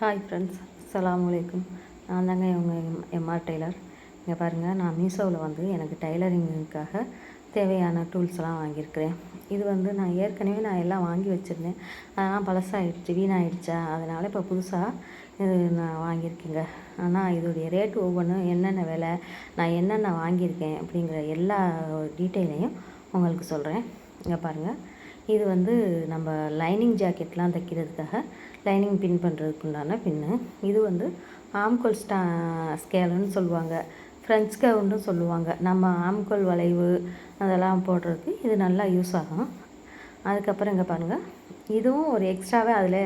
Hi friends அஸ்ஸலாமு வலைக்கும் நான் தாங்க இவங்க எம்ஆர் டெய்லர் இங்கே பாருங்கள் நான் மீஷோவில் வந்து எனக்கு டைலரிங்குக்காக தேவையான டூல்ஸ்லாம் வாங்கியிருக்கிறேன். இது வந்து நான் ஏற்கனவே நான் எல்லாம் வாங்கி வச்சுருந்தேன். அதெல்லாம் பழசாயிடுச்சு வீணாகிடுச்சா அதனால் இப்போ புதுசாக இது நான் வாங்கியிருக்கேங்க. ஆனால் இதோடைய ரேட்டு ஒவ்வொன்றும் என்னென்ன விலை நான் என்னென்ன வாங்கியிருக்கேன் அப்படிங்கிற எல்லா டீட்டெயிலையும் உங்களுக்கு சொல்கிறேன் இங்கே பாருங்கள் இது வந்து நம்ம லைனிங் ஜாக்கெட்லாம் தைக்கிறதுக்காக லைனிங் பின் பண்ணுறதுக்கு உண்டான பின்னு. இது வந்து ஆம்கோல் ஸ்டா ஸ்கேலுன்னு சொல்லுவாங்க. ஃப்ரெஞ்ச் கவுன்னு சொல்லுவாங்க. நம்ம ஆம்கோல் வளைவு அதெல்லாம் போடுறதுக்கு இது நல்லா யூஸ் ஆகும். அதுக்கப்புறம் இங்கே பாருங்கள் இதுவும் ஒரு எக்ஸ்ட்ராவே அதில்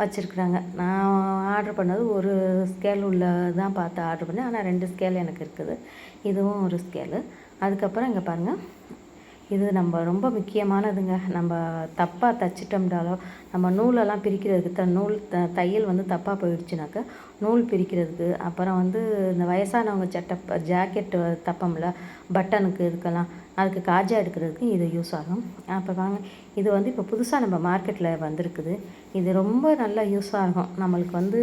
வச்சுருக்குறாங்க. நான் ஆர்டர் பண்ணது ஒரு ஸ்கேல் உள்ள தான் பார்த்து ஆர்டர் பண்ணேன். ஆனால் ரெண்டு ஸ்கேல் எனக்கு இருக்குது. இதுவும் ஒரு ஸ்கேலு அதுக்கப்புறம் இங்கே பாருங்கள் இது நம்ம ரொம்ப முக்கியமானதுங்க. நம்ம தப்பாக தைச்சிட்டோம்னாலோ நம்ம நூலெல்லாம் பிரிக்கிறதுக்கு த நூல் த தையல் வந்து தப்பாக போயிடுச்சுனாக்கா நூல் பிரிக்கிறதுக்கு அப்புறம் வந்து இந்த வயசானவங்க சட்டை ஜாக்கெட்டு தப்பமில்ல பட்டனுக்கு இதுக்கெல்லாம் அதுக்கு காஜா எடுக்கிறதுக்கு இது யூஸ் ஆகும். அப்போ வாங்க இது வந்து இப்போ புதுசாக நம்ம மார்க்கெட்டில் வந்திருக்குது. இது ரொம்ப நல்லா யூஸ் ஆகும். நம்மளுக்கு வந்து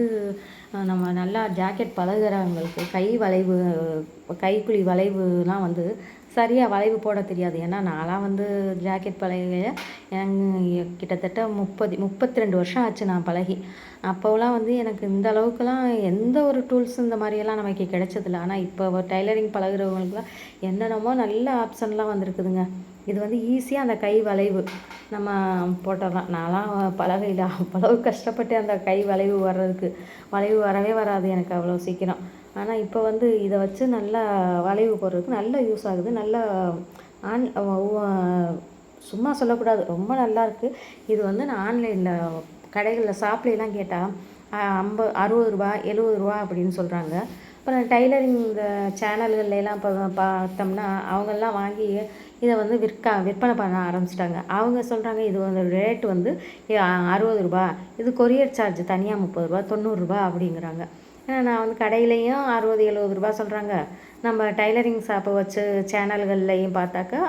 நம்ம நல்லா ஜாக்கெட் பழகிறவங்களுக்கு கை வளைவு கைக்குழி வளைவுலாம் வந்து சரியாக வளைவு போட தெரியாது. ஏன்னா நான்லாம் வந்து ஜாக்கெட் பழக கிட்டத்தட்ட முப்பது முப்பத்தி ரெண்டு வருஷம் ஆச்சு நான் பழகி. அப்போலாம் வந்து எனக்கு இந்த அளவுக்குலாம் எந்த ஒரு டூல்ஸ் இந்த மாதிரியெல்லாம் நமக்கு கிடைச்சதில்ல. ஆனால் இப்போ டைலரிங் பழகுறவங்களுக்குலாம் என்னென்னமோ நல்ல ஆப்ஷன்லாம் வந்திருக்குதுங்க. இது வந்து ஈஸியாக அந்த கை வளைவு நம்ம போட்டலாம் நான்லாம் பழகையில் அவ்வளவு கஷ்டப்பட்டு அந்த கை வளைவு வர்றதுக்கு வளைவு வரவே வராது எனக்கு அவ்வளோ சீக்கிரம். ஆனால் இப்போ வந்து இதை வச்சு நல்லா வளைவு போடுறதுக்கு நல்லா யூஸ் ஆகுது. நல்லா ஆன் சும்மா சொல்லக்கூடாது. ரொம்ப நல்லா இருக்குது இது வந்து நான் ஆன்லைனில் கடைகளில் ஷாப்லாம் கேட்டால் ஐம்பது அறுபது ரூபா எழுபது ரூபா அப்படின்னு சொல்கிறாங்க அப்புறம் டைலரிங் இந்த சேனல்கள்லாம் இப்போ பார்த்தோம்னா அவங்கெல்லாம் வாங்கி இதை வந்து விற்க விற்பனை பண்ண ஆரம்பிச்சிட்டாங்க. அவங்க சொல்கிறாங்க இது வந்து ரேட் வந்து அறுபது ரூபா இது கொரியர் சார்ஜ் தனியாக முப்பது ரூபா தொண்ணூறுரூபா அப்படிங்கிறாங்க. ஏன்னா நான் வந்து கடையிலையும் அறுபது எழுபது ரூபா சொல்கிறாங்க நம்ம டைலரிங் ஷாப்பை வச்சு சேனல்கள்லையும் பார்த்தாக்கா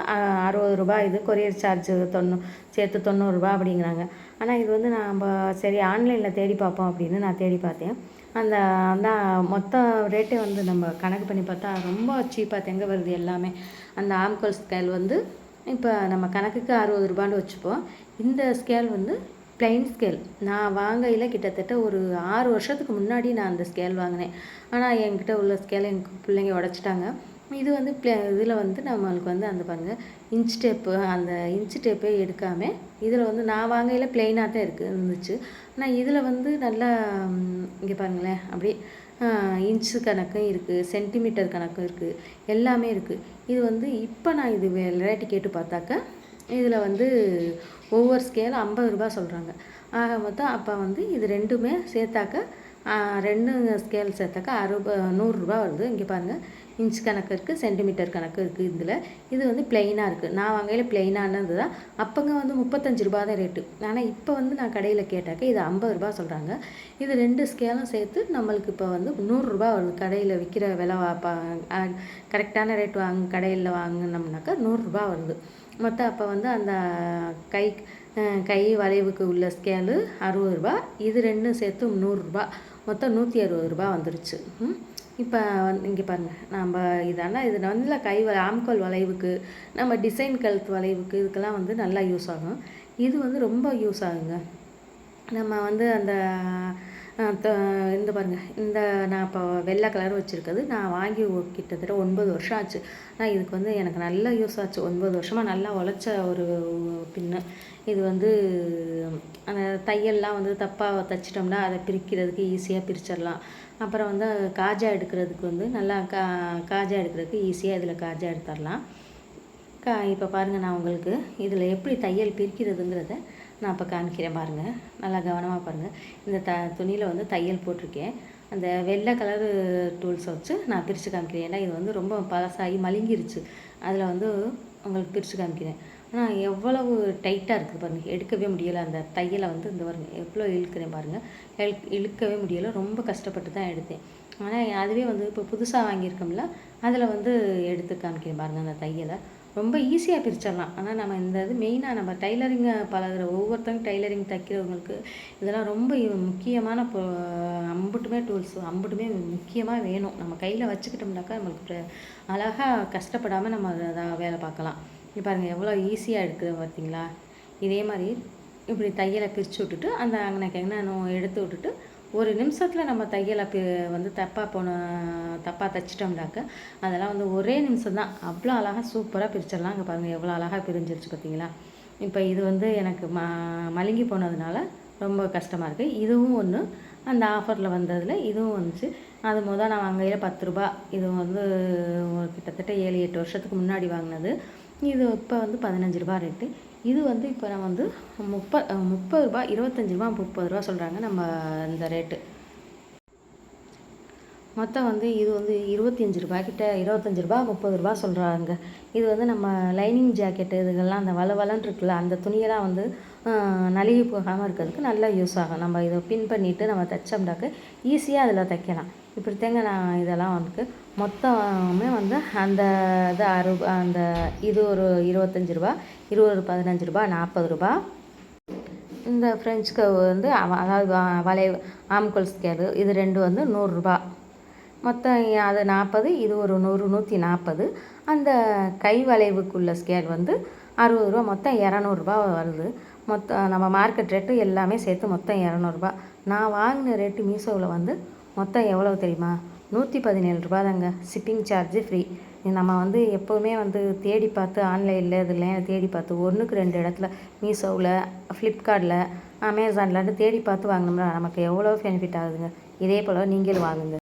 அறுபது ரூபா இது கொரியர் சார்ஜ் தொண்ணூ சேர்த்து தொண்ணூறுரூபா அப்படிங்கிறாங்க. ஆனால் இது வந்து நம்ம சரி ஆன்லைனில் தேடி பார்ப்போம் அப்படின்னு நான் தேடி பார்த்தேன். அந்த அந்த மொத்த ரேட்டே வந்து நம்ம கணக்கு பண்ணி பார்த்தா ரொம்ப சீப்பாக தெங்க வருது எல்லாமே. அந்த ஆம்கோல் ஸ்கேல் வந்து இப்போ நம்ம கணக்குக்கு அறுபது ரூபான்னு வச்சுப்போம். இந்த ஸ்கேல் வந்து ப்ளைன் ஸ்கேல் நான் வாங்கையில் கிட்டத்தட்ட ஒரு ஆறு வருஷத்துக்கு முன்னாடி நான் அந்த ஸ்கேல் வாங்கினேன். ஆனால் என்கிட்ட உள்ள ஸ்கேலை எங்கள் பிள்ளைங்க உடச்சிட்டாங்க. இது வந்து ப்ளே இதில் வந்து நம்மளுக்கு வந்து அந்த பாருங்கள் இன்ச் டேப்பு அந்த இன்ச் டேப்பே எடுக்காமல் இதில் வந்து நான் வாங்கையில் ப்ளெயினாக தான் இருக்குது இருந்துச்சு. ஆனால் இதில் வந்து நல்லா இங்கே பாருங்களேன் அப்படியே இன்ச்சு கணக்கும் இருக்குது சென்டிமீட்டர் கணக்கும் இருக்குது எல்லாமே இருக்குது இது வந்து இப்போ நான் இது வெரைட்டி கேட்டு பார்த்தாக்கா இதில் வந்து ஒவ்வொரு ஸ்கேல் ஐம்பது ரூபா சொல்கிறாங்க ஆக மொத்தம் அப்போ வந்து இது ரெண்டுமே சேர்த்தாக்க ரெண்டு ஸ்கேல் சேர்த்தாக்கா அறுபா நூறுரூபா வருது. இங்கே பாருங்கள் இன்ச் கணக்கு இருக்குது சென்டிமீட்டர் கணக்கு இருக்குது இதில். இது வந்து பிளெயினாக இருக்குது நான் வாங்கையில் பிளெயினானது தான் அப்போங்க வந்து முப்பத்தஞ்சு ரூபா தான் ரேட்டு ஆனால் இப்போ வந்து நான் கடையில் கேட்டாக்க இது ஐம்பது ரூபா சொல்கிறாங்க இது ரெண்டு ஸ்கேலும் சேர்த்து நம்மளுக்கு இப்போ வந்து நூறுரூபா வருது. கடையில் விற்கிற விலை கரெக்டான ரேட் வாங்க கடையில் வாங்கினோம்னாக்கா நூறுரூபா வருது. மொத்தம் அப்போ வந்து அந்த கை கை வளைவுக்கு உள்ள ஸ்கேலு அறுபது ரூபா. இது ரெண்டும் சேர்த்து நூறுரூபா மொத்தம் நூற்றி அறுபது ரூபா வந்துருச்சு. இப்போ வந்து இங்கே பாருங்கள் நம்ம இதெல்லாம் இது நல்ல கை வ ஆம்கோல் வளைவுக்கு நம்ம டிசைன் கழுத்து வளைவுக்கு இதுக்கெல்லாம் வந்து நல்லா யூஸ் ஆகும். இது வந்து ரொம்ப யூஸ் ஆகுங்க. நம்ம வந்து அந்த இந்த பாருங்கள் இந்த நான் இப்போ வெள்ளை கலர் வச்சுருக்கிறது. நான் வாங்கி கிட்டத்தட்ட ஒன்பது வருஷம் ஆச்சு. ஆனால் இதுக்கு வந்து எனக்கு நல்ல யூஸ் ஆச்சு. ஒன்பது வருஷமாக நல்லா உழைச்ச ஒரு பின்னு. இது வந்து அந்த தையல்லாம் வந்து தப்பாக தைச்சிட்டோம்னா அதை பிரிக்கிறதுக்கு ஈஸியாக பிரிச்சிடலாம். அப்புறம் வந்து காஜா எடுக்கிறதுக்கு வந்து நல்லா கா காஜா எடுக்கிறதுக்கு ஈஸியாக இதில் காஜா எடுத்துடலாம். கா இப்போ பாருங்கள் நான் உங்களுக்கு இதில் எப்படி தையல் பிரிக்கிறதுங்கிறத நான் இப்போ காமிக்கிறேன் பாருங்கள் நல்லா கவனமாக பாருங்கள் இந்த த துணியில் வந்து தையல் போட்டிருக்கேன். அந்த வெள்ளை கலரு டூல்ஸை வச்சு நான் பிரித்து காமிக்கிறேன். ஏன்னா இது வந்து ரொம்ப பழசாகி மழுங்கிருச்சு. அதில் வந்து உங்களுக்கு பிரித்து காமிக்கிறேன். ஆனால் எவ்வளவு டைட்டாக இருக்குது பாருங்கள் எடுக்கவே முடியலை. அந்த தையலை வந்து இந்த பாருங்கள் எவ்வளோ இழுக்கிறேன் பாருங்கள் இழு இழுக்கவே முடியலை. ரொம்ப கஷ்டப்பட்டு தான் எடுத்தேன். ஆனால் அதுவே வந்து இப்போ புதுசாக வாங்கியிருக்கோம்ல. அதில் வந்து எடுத்து காமிக்கிறேன் பாருங்கள் அந்த தையலை. ரொம்ப ஈஸியாக பிரிச்சிடலாம். ஆனால் நம்ம இந்த இது மெயினாக நம்ம டைலரிங்கை பழகுற ஒவ்வொருத்தங்க டைலரிங் தைக்கிறவங்களுக்கு இதெல்லாம் ரொம்ப முக்கியமான பொ அம்புட்டுமே டூல்ஸ் அம்புட்டுமே முக்கியமாக வேணும். நம்ம கையில் வச்சுக்கிட்டோம்னாக்கா நம்மளுக்கு அழகாக கஷ்டப்படாமல் நம்ம அதை வேலை பார்க்கலாம். இப்போ பாருங்கள் எவ்வளோ ஈஸியாக எடுக்குது பார்த்தீங்களா இதே மாதிரி இப்படி தையலை பிரித்து விட்டுட்டு அந்த அங்கனைக்கு எங்கனோ எடுத்து விட்டுட்டு ஒரு நிமிஷத்தில் நம்ம தையலை வந்து தப்பாக போன தப்பாக தைச்சிட்டோம்னாக்க அதெல்லாம் வந்து ஒரே நிமிஷம் தான் அவ்வளோ அழகாக சூப்பராக பிரிச்சிடலாம். அங்கே பாருங்கள் எவ்வளோ அழகாக பிரிஞ்சிருச்சு பார்த்தீங்களா இப்போ இது வந்து எனக்கு ம மலுங்கி போனதுனால ரொம்ப கஷ்டமாக இருக்குது இதுவும் ஒன்று அந்த ஆஃபரில் வந்ததில் இதுவும் வந்துச்சு. அது முதல் நான் வாங்கையில் பத்து ரூபா. இது வந்து கிட்டத்தட்ட ஏழு எட்டு வருஷத்துக்கு முன்னாடி வாங்கினது. இது இப்போ வந்து பதினஞ்சு ரூபா ரேட்டு இது வந்து இப்போ நான் வந்து முப்ப முப்பது ரூபா இருபத்தஞ்சி ரூபா முப்பது ரூபா சொல்கிறாங்க நம்ம இந்த ரேட்டு மொத்தம் வந்து இது வந்து இருபத்தி அஞ்சு ரூபாய்க்கிட்ட இருபத்தஞ்சி ரூபா முப்பது ரூபா சொல்கிறாங்க இது வந்து நம்ம லைனிங் ஜாக்கெட்டு இதுகள்லாம் அந்த வள வளன்னு இருக்குல்ல அந்த துணியெல்லாம் வந்து நழுகி போகாமல் இருக்கிறதுக்கு நல்லா யூஸ் ஆகும். நம்ம இதை பின் பண்ணிவிட்டு நம்ம தைச்சோம்னாக்க ஈஸியாக அதில் தைக்கலாம். இப்படி தேங்காய் நான் இதெல்லாம் வந்துட்டு மொத்தமே வந்து அந்த இது அறு அந்த இது ஒரு இருபத்தஞ்சி ரூபா இருபது ஒரு பதினஞ்சு ரூபா நாற்பது ரூபா. இந்த ஃப்ரெஞ்ச் கவ் வந்து அதாவது வளைவு ஆம்கோல் ஸ்கேலு இது ரெண்டு வந்து நூறுரூபா மொத்தம் அது நாற்பது இது ஒரு நூறு நூற்றி நாற்பது. அந்த கை வளைவுக்குள்ள ஸ்கேல் வந்து அறுபது ரூபா மொத்தம் இரநூறுபா வருது. மொத்தம் நம்ம மார்க்கெட் ரேட்டு எல்லாமே சேர்த்து மொத்தம் இரநூறுபா நான் வாங்கின ரேட்டு மீஷோவில் வந்து மொத்தம் எவ்வளோ தெரியுமா? நூற்றி பதினேழு ரூபா தாங்க ஷிப்பிங் சார்ஜு ஃப்ரீ நம்ம வந்து எப்போவுமே வந்து தேடி பார்த்து ஆன்லைனில் இதில் தேடி பார்த்து ஒன்றுக்கு ரெண்டு இடத்துல மீஷோவில் ஃப்ளிப்கார்ட்டில் அமேசான்லன்னு தேடி பார்த்து வாங்கினோம்னா நமக்கு எவ்வளோ பெனிஃபிட் ஆகுதுங்க? இதே போல் நீங்களும் வாங்குங்க.